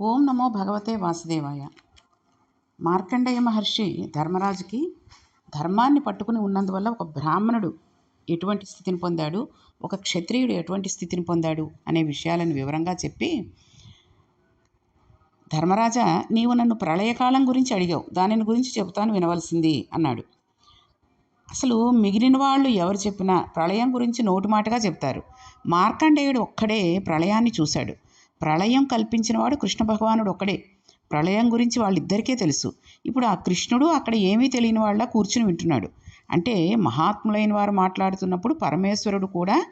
ఓం నమో భగవతే వాసుదేవాయ. మార్కండేయ మహర్షి ధర్మరాజుకి ధర్మాన్ని పట్టుకుని ఉన్నందువల్ల ఒక బ్రాహ్మణుడు ఎటువంటి స్థితిని పొందాడు? ఒక క్షత్రియుడు ఎటువంటి స్థితిని పొందాడు? అనే విషయాలను వివరంగా చెప్పి ధర్మరాజా నీవు నన్ను ప్రళయకాలం గురించి అడిగావు. దానిని గురించి చెబుతాను వినవలసింది అన్నాడు. అసలు మిగిలిన వాళ్ళు ఎవరు చెప్పినా ప్రళయం గురించి నోటి మాటగా చెప్తారు మార్కండేయుడు ఒక్కడే ప్రళయాన్ని చూశాడు. ప్రళయం కల్పించినవాడు కృష్ణ భగవానుడు ఒక్కడే. ప్రళయం గురించి వాళ్ళిద్దరికే తెలుసు. ఇప్పుడు ఆ కృష్ణుడు అక్కడ ఏమీ తెలియని వాళ్ళ కూర్చుని వింటున్నాడు. అంటే మహాత్ములైన వారు మాట్లాడుతున్నప్పుడు పరమేశ్వరుడు కూడా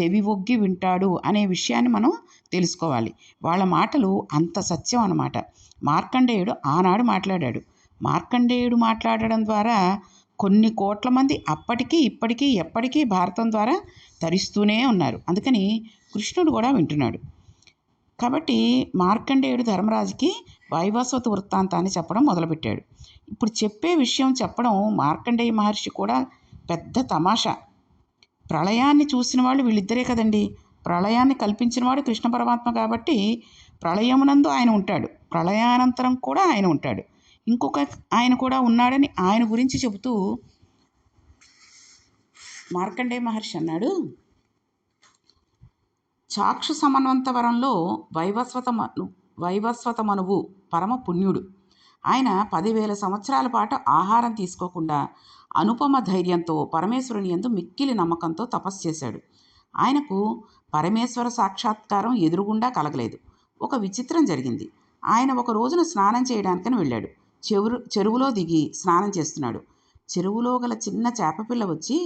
చెవి ఒగ్గి వింటాడు అనే విషయాన్ని మనం తెలుసుకోవాలి. వాళ్ళ మాటలు అంత సత్యం అన్నమాట. మార్కండేయుడు ఆనాడు మాట్లాడాడు. మార్కండేయుడు మాట్లాడడం ద్వారా కొన్ని కోట్ల మంది అప్పటికీ ఇప్పటికీ ఎప్పటికీ భారతం ద్వారా తరిస్తూనే ఉన్నారు. అందుకని కృష్ణుడు కూడా వింటున్నాడు. కాబట్టి మార్కండేయుడు ధర్మరాజుకి వైవస్వత వృత్తాంతాన్ని చెప్పడం మొదలుపెట్టాడు. ఇప్పుడు చెప్పే విషయం చెప్పడం మార్కండేయ మహర్షి కూడా పెద్ద తమాషా. ప్రళయాన్ని చూసిన వాళ్ళు వీళ్ళిద్దరే కదండి. ప్రళయాన్ని కల్పించినవాడు కృష్ణ పరమాత్మ కాబట్టి ప్రళయమునందు ఆయన ఉంటాడు. ప్రళయానంతరం కూడా ఆయన ఉంటాడు. ఇంకొక ఆయన కూడా ఉన్నాడని ఆయన గురించి చెబుతూ మార్కండేయ మహర్షి అన్నాడు చాక్షు సమన్వంతవరంలో వైవస్వత వైవస్వతమనువు పరమ పుణ్యుడు. ఆయన పదివేల సంవత్సరాల పాటు ఆహారం తీసుకోకుండా అనుపమ ధైర్యంతో పరమేశ్వరుని ఎందు మిక్కిలి నమ్మకంతో తపస్సు చేశాడు. ఆయనకు పరమేశ్వర సాక్షాత్కారం ఎదురుగుండా కలగలేదు. ఒక విచిత్రం జరిగింది. ఆయన ఒక రోజున స్నానం చేయడానికని వెళ్ళాడు. చెరువు చెరువులో దిగి స్నానం చేస్తున్నాడు. చెరువులో గల చిన్న చేపపిల్ల వచ్చి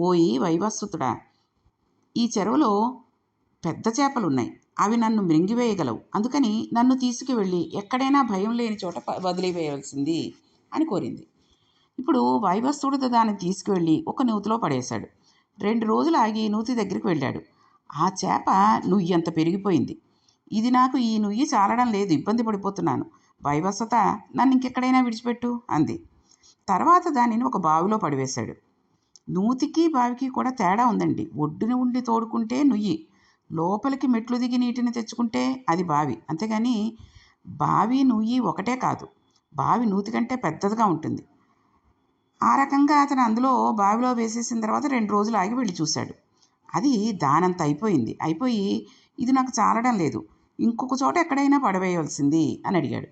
ఓయి వైవస్వతుడా! ఈ చెరువులో పెద్ద చేపలు ఉన్నాయి అవి నన్ను మృంగివేయగలవు. అందుకని నన్ను తీసుకువెళ్ళి ఎక్కడైనా భయం లేని చోట వదిలివేయవలసింది అని కోరింది. ఇప్పుడు వైవస్తుడు దాన్ని తీసుకువెళ్ళి ఒక నూతిలో పడేశాడు. రెండు రోజులు ఆగి నూతి దగ్గరికి వెళ్ళాడు. ఆ చేప నుయ్యి అంత పెరిగిపోయింది. ఇది నాకు ఈ నుయ్యి చాలడం లేదు ఇబ్బంది పడిపోతున్నాను. వైవస్వత నన్ను ఇంకెక్కడైనా విడిచిపెట్టు అంది. తర్వాత దానిని ఒక బావిలో పడివేశాడు. నూతికి బావికి కూడా తేడా ఉందండి. ఒడ్డున ఉండి తోడుకుంటే నుయ్యి. లోపలికి మెట్లు దిగి నీటిని తెచ్చుకుంటే అది బావి. అంతేగాని బావి నుయ్యి ఒకటే కాదు. బావి నూతి కంటే పెద్దదిగా ఉంటుంది. ఆ రకంగా అతను అందులో బావిలో వేసేసిన తర్వాత రెండు రోజులు ఆగి వెళ్ళి చూశాడు. అది దానంత అయిపోయింది. అయిపోయి ఇది నాకు చాలడం లేదు. ఇంకొక చోట ఎక్కడైనా పడవేయవలసింది అని అడిగాడు.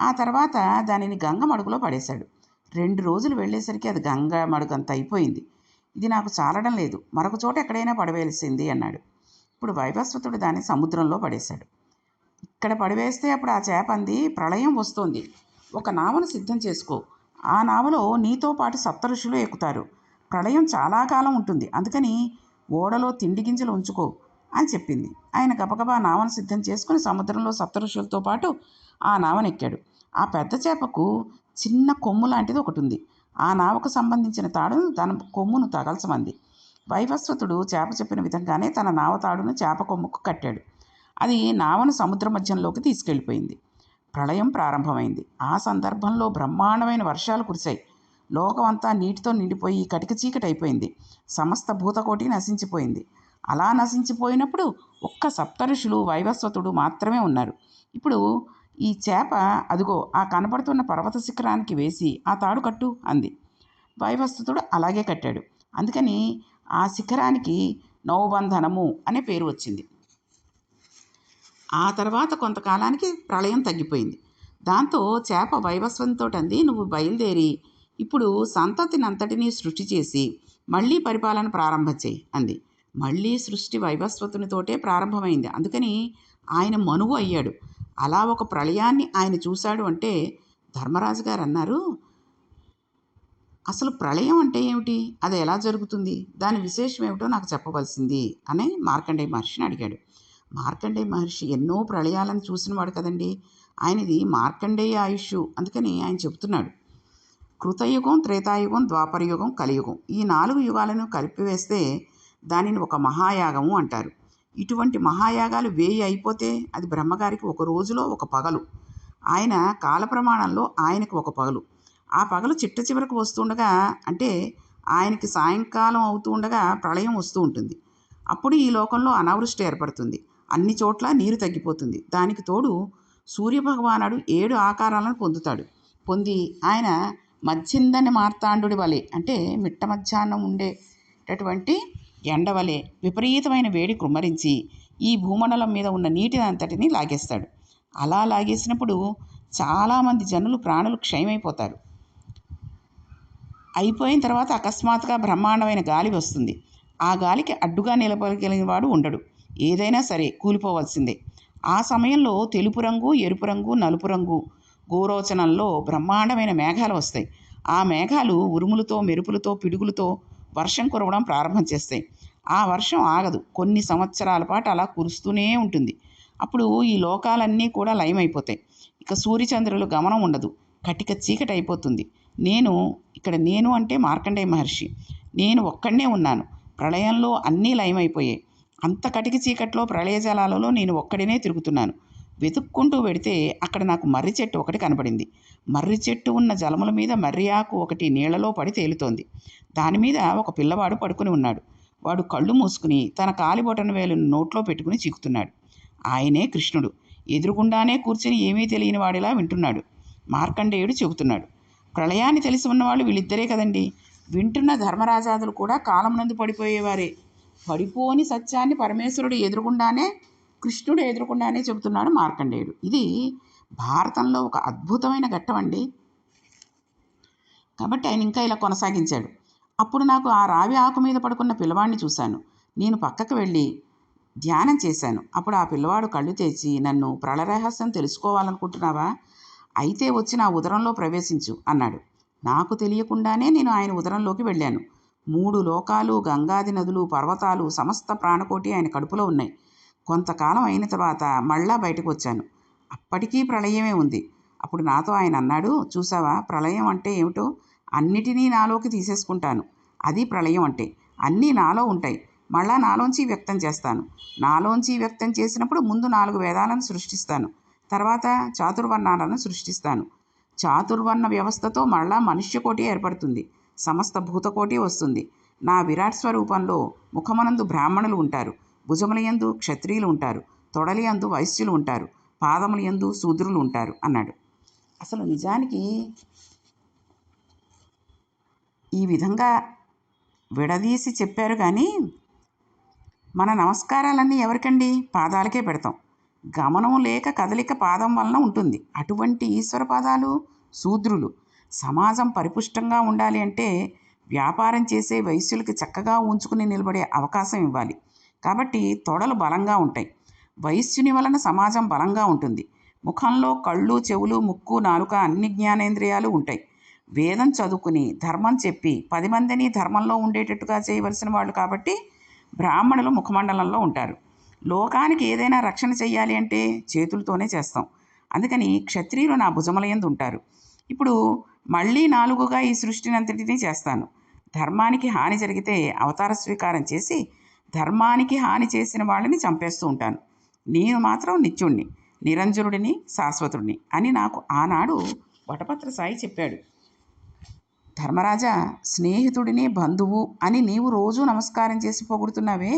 ఆ తర్వాత దానిని గంగ మడుగులో పడేశాడు. రెండు రోజులు వెళ్ళేసరికి అది గంగ మడుగు అంత అయిపోయింది. ఇది నాకు చాలడం లేదు. మరొక చోట ఎక్కడైనా పడవేయాల్సింది అన్నాడు. ఇప్పుడు వైవస్వతుడు దాన్ని సముద్రంలో పడేశాడు. ఇక్కడ పడివేస్తే అప్పుడు ఆ చేప అంది ప్రళయం వస్తోంది. ఒక నావను సిద్ధం చేసుకో. ఆ నావలో నీతో పాటు సప్తఋషులు ఎక్కుతారు. ప్రళయం చాలా కాలం ఉంటుంది. అందుకని ఓడలో తిండి గింజలు ఉంచుకో అని చెప్పింది. ఆయన గబగబా నావను సిద్ధం చేసుకుని సముద్రంలో సప్తఋషులతో పాటు ఆ నావను ఎక్కాడు. ఆ పెద్ద చేపకు చిన్న కొమ్ము లాంటిది ఒకటి ఉంది. ఆ నావకు సంబంధించిన తాడును తన కొమ్మును తగల్చమంది. వైవస్వతుడు చేప చెప్పిన విధంగానే తన నావ తాడును చేప కొమ్ముకు కట్టాడు. అది నావను సముద్ర మధ్యంలోకి తీసుకెళ్ళిపోయింది. ప్రళయం ప్రారంభమైంది. ఆ సందర్భంలో బ్రహ్మాండమైన వర్షాలు కురిశాయి. లోకమంతా నీటితో నిండిపోయి కటిక చీకటి అయిపోయింది సమస్త భూతకోటి నశించిపోయింది. అలా నశించిపోయినప్పుడు ఒక్క సప్తఋషులు వైవస్వతుడు మాత్రమే ఉన్నారు. ఇప్పుడు ఈ చేప అదిగో ఆ కనపడుతున్న పర్వత శిఖరానికి వేసి ఆ తాడు కట్టు అంది. వైవస్వతుడు అలాగే కట్టాడు. అందుకని ఆ శిఖరానికి నౌబంధనము అనే పేరు వచ్చింది. ఆ తర్వాత కొంతకాలానికి ప్రళయం తగ్గిపోయింది. దాంతో చేప వైవస్వంతో అంది నువ్వు బయలుదేరి ఇప్పుడు సంతతినంతటినీ సృష్టి చేసి మళ్ళీ పరిపాలన ప్రారంభం చేయి అంది. మళ్ళీ సృష్టి వైవస్వతునితోటే ప్రారంభమైంది. అందుకని ఆయన మనువు అయ్యాడు. అలా ఒక ప్రళయాన్ని ఆయన చూశాడు అంటే ధర్మరాజు గారు అన్నారు అసలు ప్రళయం అంటే ఏమిటి? అది ఎలా జరుగుతుంది? దాని విశేషం ఏమిటో నాకు చెప్పవలసింది అని మార్కండేయ మహర్షిని అడిగాడు. మార్కండేయ మహర్షి ఎన్నో ప్రళయాలను చూసినవాడు కదండి. ఆయనది మార్కండేయ ఆయుష్ అందుకని ఆయన చెబుతున్నాడు. కృతయుగం త్రేతాయుగం ద్వాపరయుగం కలియుగం ఈ నాలుగు యుగాలను కలిపివేస్తే దానిని ఒక మహాయాగము అంటారు. ఇటువంటి మహాయాగాలు వేయి అయిపోతే అది బ్రహ్మగారికి ఒక రోజులో ఒక పగలు. ఆయన కాల ప్రమాణంలో ఆయనకు ఒక పగలు. ఆ పగలు చిట్ట చివరకు వస్తుండగా అంటే ఆయనకి సాయంకాలం అవుతూ ఉండగా ప్రళయం వస్తూ ఉంటుంది. అప్పుడు ఈ లోకంలో అనావృష్టి ఏర్పడుతుంది. అన్ని చోట్ల నీరు తగ్గిపోతుంది. దానికి తోడు సూర్యభగవానుడు ఏడు ఆకారాలను పొందుతాడు. పొంది ఆయన మధ్యందని మార్తాండు వలె అంటే మిట్ట మధ్యాహ్నం ఉండేటటువంటి ఎండ వలె విపరీతమైన వేడి కుమ్మరించి ఈ భూమండలం మీద ఉన్న నీటిని అంతటిని లాగేస్తాడు. అలా లాగేసినప్పుడు చాలామంది జనులు ప్రాణులు క్షయమైపోతారు. అయిపోయిన తర్వాత అకస్మాత్తుగా బ్రహ్మాండమైన గాలి వస్తుంది. ఆ గాలికి అడ్డుగా నిలబడగలిగిన వాడు ఉండడు. ఏదైనా సరే కూలిపోవలసిందే. ఆ సమయంలో తెలుపు రంగు ఎరుపు రంగు నలుపు రంగు గోరోచనంలో బ్రహ్మాండమైన మేఘాలు వస్తాయి. ఆ మేఘాలు ఉరుములతో మెరుపులతో పిడుగులతో వర్షం కురవడం ప్రారంభం చేస్తాయి. ఆ వర్షం ఆగదు. కొన్ని సంవత్సరాల పాటు అలా కురుస్తూనే ఉంటుంది. అప్పుడు ఈ లోకాలన్నీ కూడా లయమైపోతాయి. ఇక సూర్యచంద్రులు గమనం ఉండదు. కటిక చీకటి అయిపోతుంది నేను ఇక్కడ నేను అంటే మార్కండేయ మహర్షి. నేను ఒక్కడనే ఉన్నాను. ప్రళయంలో అన్నీ లయమైపోయాయి. అంత కటిక చీకట్లో ప్రళయ జలాలలో నేను ఒక్కడినే తిరుగుతున్నాను. వెతుక్కుంటూ వెడితే అక్కడ నాకు మర్రి చెట్టు ఒకటి కనబడింది. మర్రి చెట్టు ఉన్న జలముల మీద మర్రి ఆకు ఒకటి నీళ్ళలో పడి తేలుతోంది. దాని మీద ఒక పిల్లవాడు పడుకుని ఉన్నాడు. వాడు కళ్ళు మూసుకుని తన కాలిబొటన వేలును నోట్లో పెట్టుకుని చీకుతున్నాడు. ఆయనే కృష్ణుడు. ఎదురుగుండానే కూర్చుని ఏమీ తెలియని వాడిలా వింటున్నాడు. మార్కండేయుడు చెబుతున్నాడు. ప్రళయాన్ని తెలిసి ఉన్నవాళ్ళు వీళ్ళిద్దరే కదండి. వింటున్న ధర్మరాజాదులు కూడా కాలమునందు పడిపోయేవారే. పడిపోని సత్యాన్ని పరమేశ్వరుడు ఎదురుకుండానే కృష్ణుడు ఎదురుకుండానే చెబుతున్నాడు మార్కండేయుడు. ఇది భారతంలో ఒక అద్భుతమైన ఘట్టం అండి కాబట్టి ఆయన ఇంకా ఇలా కొనసాగించాడు. అప్పుడు నాకు ఆ రావి ఆకు మీద పడుకున్న పిల్లవాడిని చూశాను. నేను పక్కకు వెళ్ళి ధ్యానం చేశాను. అప్పుడు ఆ పిల్లవాడు కళ్ళు తెచ్చి నన్ను ప్రళరహస్యం తెలుసుకోవాలనుకుంటున్నావా? అయితే వచ్చి నా ఉదరంలో ప్రవేశించు అన్నాడు. నాకు తెలియకుండానే నేను ఆయన ఉదరంలోకి వెళ్ళాను. మూడు లోకాలు గంగాది నదులు పర్వతాలు సమస్త ప్రాణకోటి ఆయన కడుపులో ఉన్నాయి. కొంతకాలం అయిన తర్వాత మళ్ళా బయటకు వచ్చాను. అప్పటికీ ప్రళయమే ఉంది. అప్పుడు నాతో ఆయన అన్నాడు చూసావా ప్రళయం అంటే ఏమిటో? అన్నిటినీ నాలోకి తీసేసుకుంటాను. అది ప్రళయం అంటే అన్నీ నాలో ఉంటాయి. మళ్ళా నాలోంచి వ్యక్తం చేస్తాను. నాలోంచి వ్యక్తం చేసినప్పుడు ముందు నాలుగు వేదాలను సృష్టిస్తాను. తర్వాత చాతుర్వర్ణాలను సృష్టిస్తాను. చాతుర్వర్ణ వ్యవస్థతో మళ్ళా మనుష్యకోటి ఏర్పడుతుంది. సమస్త భూతకోటి వస్తుంది. నా విరాట్ స్వరూపంలో ముఖమనందు బ్రాహ్మణులు ఉంటారు. భుజములయందు క్షత్రియులు ఉంటారు. తొడలియందు వైశ్యులు ఉంటారు. పాదములయందు శూద్రులు ఉంటారు అన్నాడు. అసలు నిజానికి ఈ విధంగా విడదీసి చెప్పారు కానీ మన నమస్కారాలన్నీ ఎవరికండి? పాదాలకే పెడతాం. గమనం లేక కదలిక పాదం వలన ఉంటుంది. అటువంటి ఈశ్వర పాదాలు శూద్రులు. సమాజం పరిపుష్టంగా ఉండాలి అంటే వ్యాపారం చేసే వైశ్యులకి చక్కగా ఉంచుకుని నిలబడే అవకాశం ఇవ్వాలి. కాబట్టి తొడలు బలంగా ఉంటాయి. వైశ్యుని వలన సమాజం బలంగా ఉంటుంది. ముఖంలో కళ్ళు చెవులు ముక్కు నాలుక అన్ని జ్ఞానేంద్రియాలు ఉంటాయి. వేదం చదువుకుని ధర్మం చెప్పి పది మందిని ధర్మంలో ఉండేటట్టుగా చేయవలసిన వాళ్ళు కాబట్టి బ్రాహ్మణులు ముఖమండలంలో ఉంటారు. లోకానికి ఏదైనా రక్షణ చెయ్యాలి అంటే చేతులతోనే చేస్తాం. అందుకని క్షత్రియులు నా భుజములయందు ఉంటారు ఇప్పుడు మళ్ళీ నాలుగుగా ఈ సృష్టిని అంతటినీ చేస్తాను. ధర్మానికి హాని జరిగితే అవతార స్వీకారం చేసి ధర్మానికి హాని చేసిన వాళ్ళని చంపేస్తూ ఉంటాను నేను మాత్రం నిత్యుణ్ణి నిరంజనుడిని శాశ్వతుడిని అని నాకు ఆనాడు వటపత్ర సాయి చెప్పాడు. ధర్మరాజా స్నేహితుడిని బంధువు అని నీవు రోజూ నమస్కారం చేసి పొగుడుతున్నావే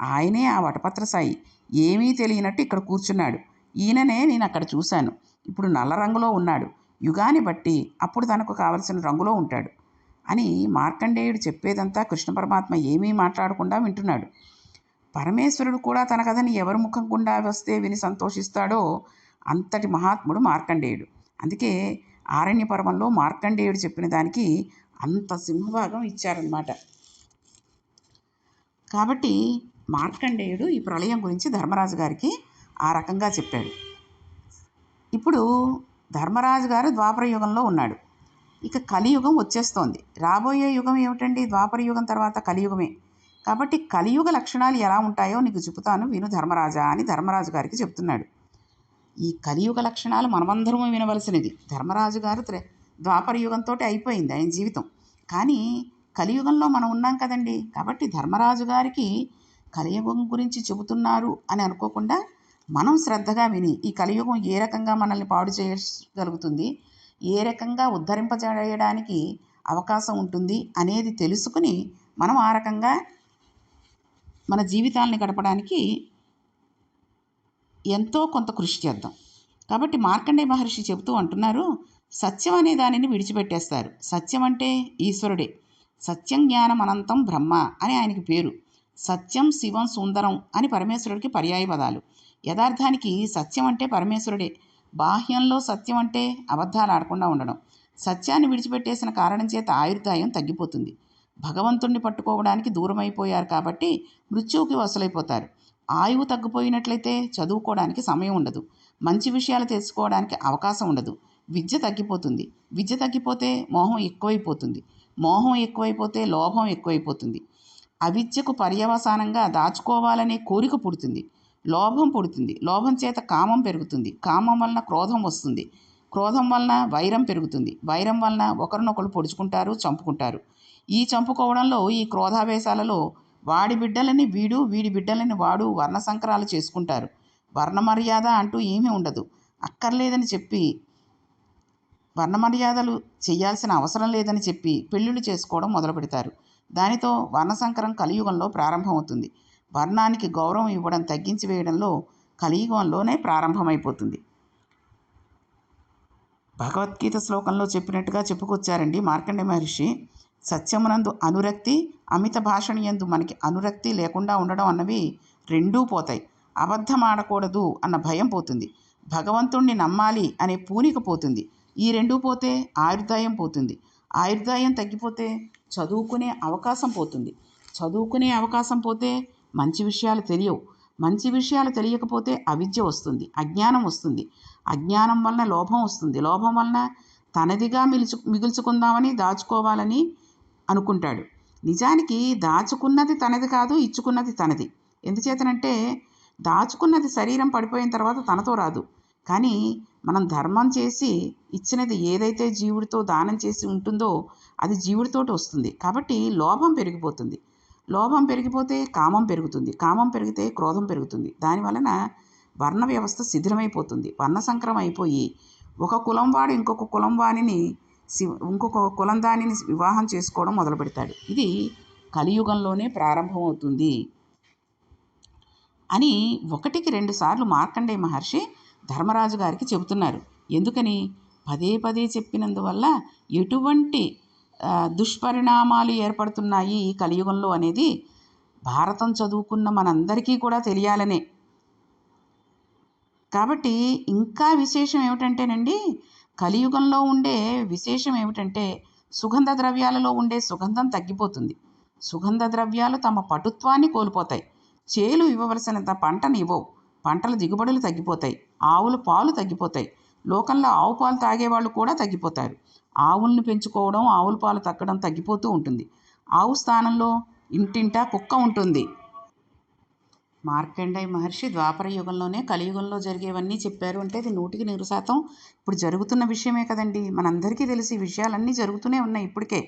ఆయనే ఆ వటపత్ర సాయి. ఏమీ తెలియనట్టు ఇక్కడ కూర్చున్నాడు. ఈయననే నేను అక్కడ చూశాను. ఇప్పుడు నల్ల రంగులో ఉన్నాడు. యుగాన్ని బట్టి అప్పుడు తనకు కావలసిన రంగులో ఉంటాడు అని మార్కండేయుడు చెప్పేదంతా కృష్ణ పరమాత్మ ఏమీ మాట్లాడకుండా వింటున్నాడు. పరమేశ్వరుడు కూడా తన కథని ఎవరి ముఖం గుండా వస్తే విని సంతోషిస్తాడో అంతటి మహాత్ముడు మార్కండేయుడు. అందుకే ఆరణ్య పర్వంలో మార్కండేయుడు చెప్పిన దానికి అంత సింహభాగం ఇచ్చారనమాట కాబట్టి మార్కండేయుడు ఈ ప్రళయం గురించి ధర్మరాజు గారికి ఆ రకంగా చెప్పాడు. ఇప్పుడు ధర్మరాజు గారు ద్వాపర యుగంలో ఉన్నాడు. ఇక కలియుగం వచ్చేస్తోంది. రాబోయే యుగం ఏమిటండి? ద్వాపర యుగం తర్వాత కలియుగమే. కాబట్టి కలియుగ లక్షణాలు ఎలా ఉంటాయో నీకు చెబుతాను విను ధర్మరాజా అని ధర్మరాజు గారికి చెప్తున్నాడు. ఈ కలియుగ లక్షణాలు మనమందరము వినవలసినది ధర్మరాజు గారు ద్వాపర యుగంతో అయిపోయింది ఆయన జీవితం. కానీ కలియుగంలో మనం ఉన్నాం కదండి. కాబట్టి ధర్మరాజు గారికి కలియుగం గురించి చెబుతున్నారు అని అనుకోకుండా మనం శ్రద్ధగా విని ఈ కలియుగం ఏ రకంగా మనల్ని పాడు చేయగలుగుతుంది ఏ రకంగా ఉద్ధరింపజేయడానికి అవకాశం ఉంటుంది అనేది తెలుసుకుని మనం ఆ రకంగా మన జీవితాలని గడపడానికి ఎంతో కొంత కృషి చేద్దాం. కాబట్టి మార్కండేయ మహర్షి చెబుతూ అంటున్నారు సత్యం అనే దానిని విడిచిపెట్టేస్తారు. సత్యం అంటే ఈశ్వరుడే. సత్యం జ్ఞానం అనంతం బ్రహ్మ అని ఆయనకి పేరు. సత్యం శివం సుందరం అని పరమేశ్వరుడికి పర్యాయ పదాలు యథార్థానికి సత్యం అంటే పరమేశ్వరుడే. బాహ్యంలో సత్యం అంటే అబద్ధాలు ఆడకుండా ఉండడం. సత్యాన్ని విడిచిపెట్టేసిన కారణం చేత ఆయుర్దాయం తగ్గిపోతుంది. భగవంతుణ్ణి పట్టుకోవడానికి దూరమైపోయారు కాబట్టి మృత్యువుకి వసలైపోతారు. ఆయువు తగ్గిపోయినట్లయితే చదువుకోవడానికి సమయం ఉండదు. మంచి విషయాలు తెలుసుకోవడానికి అవకాశం ఉండదు. విద్య తగ్గిపోతుంది. విద్య తగ్గిపోతే మోహం ఎక్కువైపోతుంది. మోహం ఎక్కువైపోతే లోభం ఎక్కువైపోతుంది. అవిద్యకు పర్యవసానంగా దాచుకోవాలనే కోరిక పుడుతుంది. లోభం పుడుతుంది. లోభం చేత కామం పెరుగుతుంది. కామం వలన క్రోధం వస్తుంది. క్రోధం వలన వైరం పెరుగుతుంది. వైరం వలన ఒకరినొకరు పొడుచుకుంటారు చంపుకుంటారు. ఈ చంపుకోవడంలో ఈ క్రోధావేశాలలో వాడి బిడ్డలని వీడు వీడి బిడ్డలని వాడు వర్ణ సంకరాలు చేసుకుంటారు. వర్ణమర్యాద అంటూ ఏమీ ఉండదు. అక్కర్లేదని చెప్పి వర్ణమర్యాదలు చేయాల్సిన అవసరం లేదని చెప్పి పెళ్ళిళ్ళు చేసుకోవడం మొదలు పెడతారు దానితో వర్ణసంకరం కలియుగంలో ప్రారంభమవుతుంది. వర్ణానికి గౌరవం ఇవ్వడం తగ్గించి వేయడంలో కలియుగంలోనే ప్రారంభమైపోతుంది. భగవద్గీత శ్లోకంలో చెప్పినట్టుగా చెప్పుకొచ్చారండి మార్కండే మహర్షి. సత్యమునందు అనురక్తి అమిత భాషణీయందు మనకి అనురక్తి లేకుండా ఉండడం అన్నవి రెండూ పోతాయి. అబద్ధం ఆడకూడదు అన్న భయం పోతుంది. భగవంతుణ్ణి నమ్మాలి అనే పూనిక పోతుంది. ఈ రెండూ పోతే ఆయుర్దాయం పోతుంది. ఆయుర్దాయం తగ్గిపోతే చదువుకునే అవకాశం పోతుంది. చదువుకునే అవకాశం పోతే మంచి విషయాలు తెలియవు. మంచి విషయాలు తెలియకపోతే అవిద్య వస్తుంది అజ్ఞానం వస్తుంది. అజ్ఞానం వలన లోభం వస్తుంది. లోభం వలన తనదిగా మిలుచు మిగుల్చుకుందామని దాచుకోవాలని అనుకుంటాడు. నిజానికి దాచుకున్నది తనది కాదు ఇచ్చుకున్నది తనది. ఎందుచేతనంటే దాచుకున్నది శరీరం పడిపోయిన తర్వాత తనతో రాదు. కానీ మనం ధర్మం చేసి ఇచ్చినది ఏదైతే జీవుడితో దానం చేసి ఉంటుందో అది జీవుడితోటి వస్తుంది. కాబట్టి లోభం పెరిగిపోతుంది. లోభం పెరిగిపోతే కామం పెరుగుతుంది. కామం పెరిగితే క్రోధం పెరుగుతుంది. దాని వలన వర్ణ వ్యవస్థ శిథిలమైపోతుంది. వర్ణ సంక్రమం అయిపోయి ఒక కులం వాడు ఇంకొక కులం వాణిని సి- ఇంకొక కులం దానిని వివాహం చేసుకోవడం మొదలు పెడతాడు. ఇది కలియుగంలోనే ప్రారంభమవుతుంది అని ఒకటికి రెండు సార్లు మార్కండేయ మహర్షి ధర్మరాజు గారికి చెబుతున్నారు. ఎందుకని? పదే పదే చెప్పినందువల్ల ఎటువంటి దుష్పరిణామాలు ఏర్పడుతున్నాయి ఈ కలియుగంలో అనేది భారతం చదువుకున్న మనందరికీ కూడా తెలియాలనే. కాబట్టి ఇంకా విశేషం ఏమిటంటేనండి కలియుగంలో ఉండే విశేషం ఏమిటంటే సుగంధ ద్రవ్యాలలో ఉండే సుగంధం తగ్గిపోతుంది. సుగంధ ద్రవ్యాలు తమ పటుత్వాన్ని కోల్పోతాయి. చేలు ఇవ్వవలసినంత పంటను ఇవ్వవు పంటల దిగుబడులు తగ్గిపోతాయి. ఆవుల పాలు తగ్గిపోతాయి. లోకంలో ఆవు పాలు తాగేవాళ్ళు కూడా తగ్గిపోతారు. ఆవుల్ని పెంచుకోవడం ఆవుల పాలు తగ్గడం తగ్గిపోతూ ఉంటుంది. ఆవు స్థానంలో ఇంటింటా కుక్క ఉంటుంది. మార్కండేయ మహర్షి ద్వాపర యుగంలోనే కలియుగంలో జరిగేవన్నీ చెప్పారు అంటే ఇది నూటికి నూరు శాతం ఇప్పుడు జరుగుతున్న విషయమే కదండి. మనందరికీ తెలిసి విషయాలన్నీ జరుగుతూనే ఉన్నాయి ఇప్పటికే.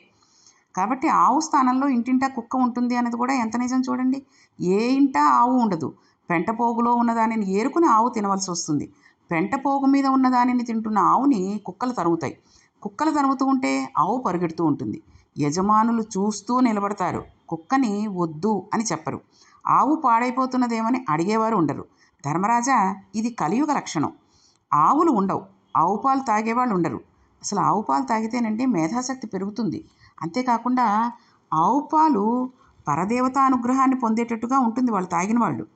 కాబట్టి ఆవు స్థానంలో ఇంటింటా కుక్క ఉంటుంది అనేది కూడా ఎంత నిజం చూడండి? ఏ ఇంటా ఆవు ఉండదు. పెంటపోగులో ఉన్న దానిని ఏరుకుని ఆవు తినవలసి వస్తుంది. పెంటపోగు మీద ఉన్న దానిని తింటున్న ఆవుని కుక్కలు తరుగుతాయి కుక్కలు తరుగుతూ ఉంటే ఆవు పరిగెడుతూ ఉంటుంది. యజమానులు చూస్తూ నిలబడతారు. కుక్కని వద్దు అని చెప్పరు. ఆవు పాడైపోతున్నదేమని అడిగేవారు ఉండరు. ధర్మరాజా ఇది కలియుగ లక్షణం. ఆవులు ఉండవు. ఆవు పాలు తాగేవాళ్ళు ఉండరు. అసలు ఆవు పాలు తాగితేనండి మేధాశక్తి పెరుగుతుంది. అంతేకాకుండా ఆవు పాలు పరదేవత అనుగ్రహాన్ని పొందేటట్టుగా ఉంటుంది వాళ్ళు తాగిన వాళ్ళు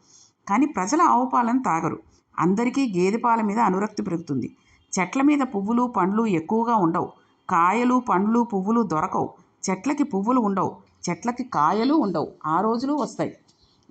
కానీ ప్రజలు ఆవు పాలను తాగరు. అందరికీ గేదె పాల మీద అనురక్తి పెరుగుతుంది. చెట్ల మీద పువ్వులు పండ్లు ఎక్కువగా ఉండవు. కాయలు పండ్లు పువ్వులు దొరకవు. చెట్లకి పువ్వులు ఉండవు. చెట్లకి కాయలు ఉండవు. ఆ రోజులు వస్తాయి.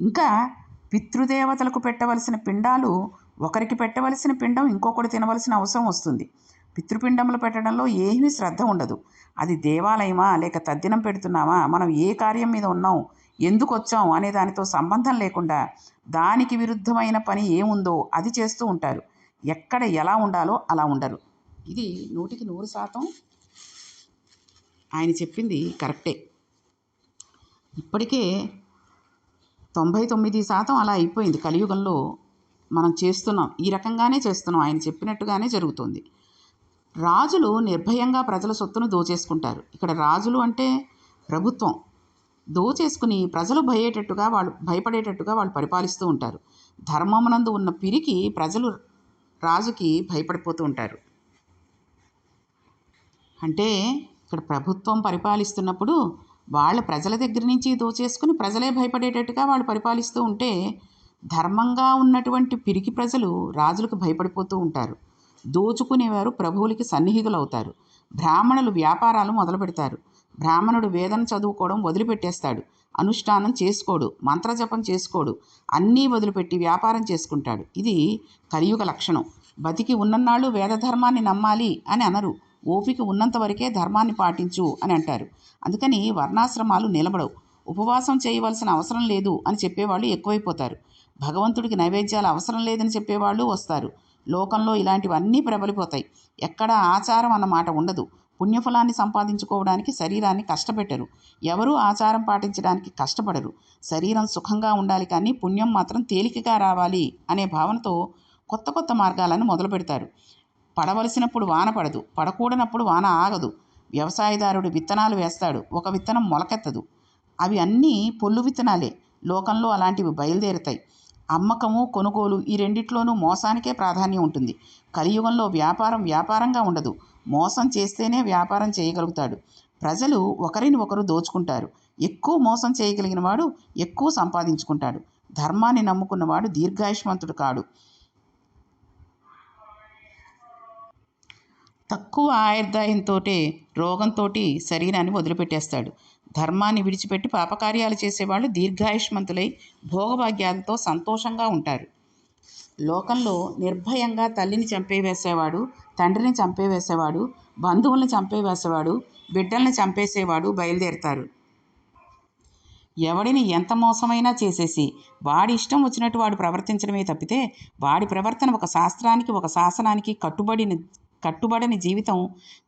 ఇంకా పితృదేవతలకు పెట్టవలసిన పిండాలు ఒకరికి పెట్టవలసిన పిండం ఇంకొకటి తినవలసిన అవసరం వస్తుంది. పితృపిండములు పెట్టడంలో ఏమీ శ్రద్ధ ఉండదు. అది దేవాలయమా లేక తద్దినం పెడుతున్నామా మనం ఏ కార్యం మీద ఉన్నాం ఎందుకు వచ్చాం అనే దానితో సంబంధం లేకుండా దానికి విరుద్ధమైన పని ఏముందో అది చేస్తూ ఉంటారు. ఎక్కడ ఎలా ఉండాలో అలా ఉండరు. ఇది నూటికి నూరు శాతం ఆయన చెప్పింది కరెక్టే. ఇప్పటికే తొంభై తొమ్మిది శాతం అలా అయిపోయింది కలియుగంలో మనం చేస్తున్నాం. ఈ రకంగానే చేస్తున్నాం. ఆయన చెప్పినట్టుగానే జరుగుతుంది. రాజులు నిర్భయంగా ప్రజల సొత్తును దోచేసుకుంటారు. ఇక్కడ రాజులు అంటే ప్రభుత్వం. దోచేసుకుని ప్రజలు భయేటట్టుగా వాళ్ళు భయపడేటట్టుగా వాళ్ళు పరిపాలిస్తూ ఉంటారు. ధర్మమునందు ఉన్న పిరికి ప్రజలు రాజుకి భయపడిపోతూ ఉంటారు. అంటే ఇక్కడ ప్రభుత్వం పరిపాలిస్తున్నప్పుడు వాళ్ళ ప్రజల దగ్గర నుంచి దోచేసుకుని ప్రజలే భయపడేటట్టుగా వాళ్ళు పరిపాలిస్తూ ఉంటే ధర్మంగా ఉన్నటువంటి పిరికి ప్రజలు రాజులకు భయపడిపోతూ ఉంటారు. దోచుకునేవారు ప్రభువులకి సన్నిహితులు అవుతారు బ్రాహ్మణులు వ్యాపారాలు మొదలు పెడతారు బ్రాహ్మణుడు వేదన చదువుకోవడం వదిలిపెట్టేస్తాడు. అనుష్ఠానం చేసుకోడు. మంత్రజపం చేసుకోడు. అన్నీ వదిలిపెట్టి వ్యాపారం చేసుకుంటాడు. ఇది కలియుగ లక్షణం. బతికి ఉన్నన్నాళ్ళు వేద ధర్మాన్ని నమ్మాలి అని అనరు. ఓపిక ఉన్నంత వరకే ధర్మాన్ని పాటించు అని అంటారు. అందుకని వర్ణాశ్రమాలు నిలబడవు. ఉపవాసం చేయవలసిన అవసరం లేదు అని చెప్పేవాళ్ళు ఎక్కువైపోతారు. భగవంతుడికి నైవేద్యాలు అవసరం లేదని చెప్పేవాళ్ళు వస్తారు. లోకంలో ఇలాంటివన్నీ ప్రబలిపోతాయి. ఎక్కడ ఆచారం అన్న మాట ఉండదు. పుణ్యఫలాన్ని సంపాదించుకోవడానికి శరీరాన్ని కష్టపెట్టరు. ఎవరూ ఆచారం పాటించడానికి కష్టపడరు. శరీరం సుఖంగా ఉండాలి కానీ పుణ్యం మాత్రం తేలికగా రావాలి అనే భావనతో కొత్త కొత్త మార్గాలను మొదలు పెడతారు పడవలసినప్పుడు వాన పడదు పడకూడనప్పుడు వాన ఆగదు. వ్యవసాయదారుడు విత్తనాలు వేస్తాడు ఒక విత్తనం మొలకెత్తదు. అవి అన్నీ పొల్లు విత్తనాలే లోకంలో అలాంటివి బయలుదేరుతాయి. అమ్మకము కొనుగోలు ఈ రెండిట్లోనూ మోసానికే ప్రాధాన్యం ఉంటుంది. కలియుగంలో వ్యాపారం వ్యాపారంగా ఉండదు. మోసం చేస్తేనే వ్యాపారం చేయగలుగుతాడు. ప్రజలు ఒకరిని ఒకరు దోచుకుంటారు. ఎక్కువ మోసం చేయగలిగిన వాడు ఎక్కువ సంపాదించుకుంటాడు. ధర్మాన్ని నమ్ముకున్నవాడు దీర్ఘాయుష్మంతుడు కాడు. తక్కువ ఆయుర్దాయంతో రోగంతో శరీరాన్ని వదిలిపెట్టేస్తాడు. ధర్మాన్ని విడిచిపెట్టి పాపకార్యాలు చేసేవాళ్ళు దీర్ఘాయుష్మంతులై భోగభాగ్యాలతో సంతోషంగా ఉంటారు. లోకంలో నిర్భయంగా తల్లిని చంపేవేసేవాడు తండ్రిని చంపేవేసేవాడు బంధువుల్ని చంపేవేసేవాడు బిడ్డల్ని చంపేసేవాడు బయలుదేరుతారు. ఎవడిని ఎంత మోసమైనా చేసేసి వాడి ఇష్టం వచ్చినట్టు వాడు ప్రవర్తించడమే తప్పితే వాడి ప్రవర్తన ఒక శాస్త్రానికి ఒక శాసనానికి కట్టుబడిన కట్టుబడని జీవితం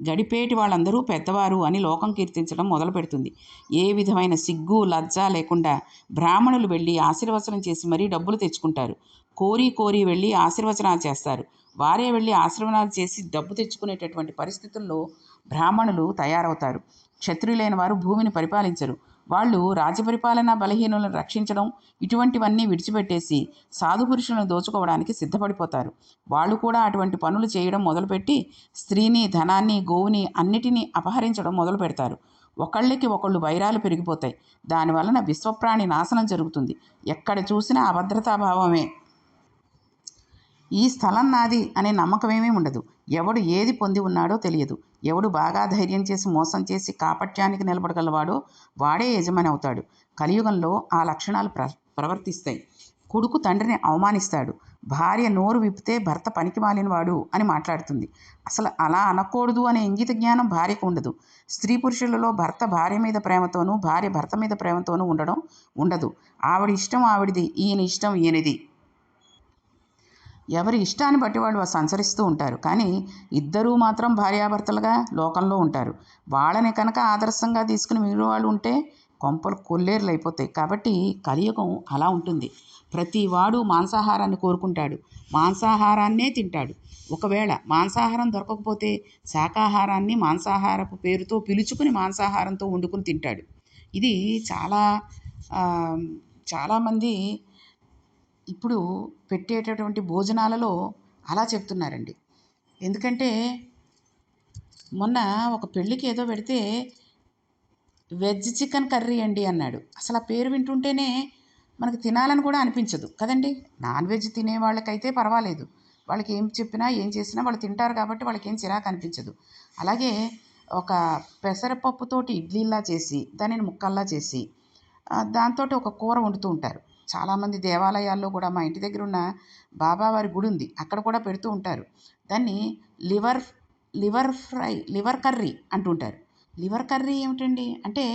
గడిపేటి వాళ్ళందరూ పెద్దవారు అని లోకం కీర్తించడం మొదలు పెడుతుంది ఏ విధమైన సిగ్గు లజ్జ లేకుండా బ్రాహ్మణులు వెళ్ళి ఆశీర్వచనం చేసి మరీ డబ్బులు తెచ్చుకుంటారు. కోరి కోరి వెళ్ళి ఆశీర్వచనాలు చేస్తారు. వారే వెళ్ళి ఆశీర్వనాలు చేసి డబ్బు తెచ్చుకునేటటువంటి పరిస్థితుల్లో బ్రాహ్మణులు తయారవుతారు. క్షత్రియులైన వారు భూమిని పరిపాలించరు. వాళ్ళు రాజపరిపాలన బలహీనులను రక్షించడం ఇటువంటివన్నీ విడిచిపెట్టేసి సాధు పురుషులను దోచుకోవడానికి సిద్ధపడిపోతారు. వాళ్ళు కూడా అటువంటి పనులు చేయడం మొదలుపెట్టి స్త్రీని ధనాన్ని గోవుని అన్నిటినీ అపహరించడం మొదలు పెడతారు. ఒకళ్ళకి ఒకళ్ళు వైరాలు పెరిగిపోతాయి. దానివలన విశ్వప్రాణి నాశనం జరుగుతుంది. ఎక్కడ చూసినా అభద్రతాభావమే. ఈ స్థలం నాది అనే నమ్మకమేమీ ఉండదు. ఎవడు ఏది పొంది ఉన్నాడో తెలియదు. ఎవడు బాగా ధైర్యం చేసి మోసం చేసి కాపట్యానికి నిలబడగలవాడో వాడే యజమాని అవుతాడు. కలియుగంలో ఆ లక్షణాలు ప్ర ప్రవర్తిస్తాయి. కొడుకు తండ్రిని అవమానిస్తాడు. భార్య నోరు విప్పితే భర్త పనికి మాలినవాడు అని మాట్లాడుతుంది. అసలు అలా అనకూడదు అనే ఇంగిత జ్ఞానం భార్యకు ఉండదు. స్త్రీ పురుషులలో భర్త భార్య మీద ప్రేమతోనూ భార్య భర్త మీద ప్రేమతోనూ ఉండడం ఉండదు. ఆవిడ ఇష్టం ఆవిడిది ఈయన ఇష్టం ఈయనది. ఎవరి ఇష్టాన్ని బట్టి వాళ్ళు సంచరిస్తూ ఉంటారు. కానీ ఇద్దరూ మాత్రం భార్యాభర్తలుగా లోకంలో ఉంటారు. వాళ్ళని కనుక ఆదర్శంగా తీసుకుని మిగిలిన వాళ్ళు ఉంటే కొంపలు కొల్లేరులు అయిపోతాయి. కాబట్టి కలియుగం అలా ఉంటుంది. ప్రతి వాడు మాంసాహారాన్ని కోరుకుంటాడు. మాంసాహారాన్నే తింటాడు. ఒకవేళ మాంసాహారం దొరకకపోతే శాకాహారాన్ని మాంసాహారపు పేరుతో పిలుచుకుని మాంసాహారంతో వండుకుని తింటాడు. ఇది చాలా చాలామంది ఇప్పుడు పెట్టేటటువంటి భోజనాలలో అలా చెప్తున్నారండి. ఎందుకంటే మొన్న ఒక పెళ్ళికి ఏదో పెడితే వెజ్ చికెన్ కర్రీ అండి అన్నాడు. అసలు ఆ పేరు వింటుంటేనే మనకు తినాలని కూడా అనిపించదు కదండి. నాన్ వెజ్ తినే వాళ్ళకైతే పర్వాలేదు. వాళ్ళకి ఏం చెప్పినా ఏం చేసినా వాళ్ళు తింటారు కాబట్టి వాళ్ళకి ఏం చిరాకు అనిపించదు. అలాగే ఒక పెసరపప్పుతోటి ఇడ్లీలా చేసి దానిని ముక్కల్లా చేసి దాంతో ఒక కూర వండుతూ ఉంటారు. చాలామంది దేవాలయాల్లో కూడా మా ఇంటి దగ్గర ఉన్న బాబావారి గుడి ఉంది. అక్కడ కూడా పెడుతూ ఉంటారు. దాన్ని liver liver fry liver curry అంటుంటారు లివర్ కర్రీ ఏమిటండి? అంటే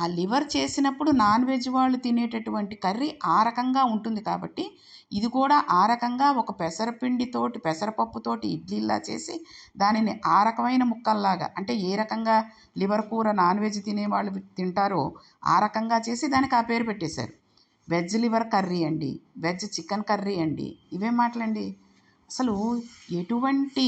ఆ లివర్ చేసినప్పుడు నాన్ వెజ్ వాళ్ళు తినేటటువంటి కర్రీ ఆ రకంగా ఉంటుంది కాబట్టి ఇది కూడా ఆ రకంగా ఒక పెసరపిండితోటి పెసరపప్పుతోటి ఇడ్లీలా చేసి దానిని ఆ రకమైన ముక్కల్లాగా అంటే ఏ రకంగా లివర్ కూర నాన్ వెజ్ తినేవాళ్ళు తింటారో ఆ రకంగా చేసి దానికి ఆ పేరు పెట్టేశారు. వెజ్ లివర్ కర్రీ అండి వెజ్ చికెన్ కర్రీ అండి. ఇవేం మాటలండి. అసలు ఎటువంటి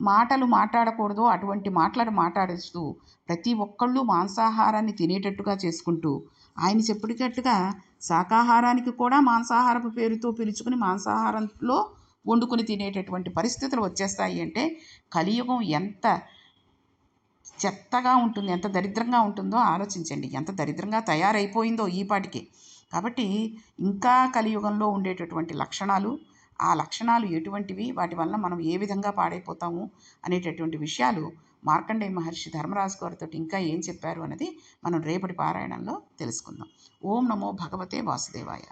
మాటలు మాట్లాడకూడదో అటువంటి మాటలను మాట్లాడుతూ ప్రతి ఒక్కళ్ళు మాంసాహారాన్ని తినేటట్టుగా చేసుకుంటూ ఆయన చెప్పేటట్టుగా శాకాహారానికి కూడా మాంసాహారపు పేరుతో పిలుచుకుని మాంసాహారంలో వండుకొని తినేటటువంటి పరిస్థితులు వచ్చేస్తాయి అంటే కలియుగం ఎంత చెత్తగా ఉంటుంది ఎంత దరిద్రంగా ఉంటుందో ఆలోచించండి. ఎంత దరిద్రంగా తయారైపోయిందో ఈ పాటికి. కాబట్టి ఇంకా కలియుగంలో ఉండేటటువంటి లక్షణాలు ఆ లక్షణాలు ఎటువంటివి వాటి వలన మనం ఏ విధంగా పాడైపోతాము అనేటటువంటి విషయాలు మార్కండేయ మహర్షి ధర్మరాజు గారితో ఇంకా ఏం చెప్పారు అన్నది మనం రేపటి పారాయణంలో తెలుసుకుందాం. ఓం నమో భగవతే వాసుదేవాయ.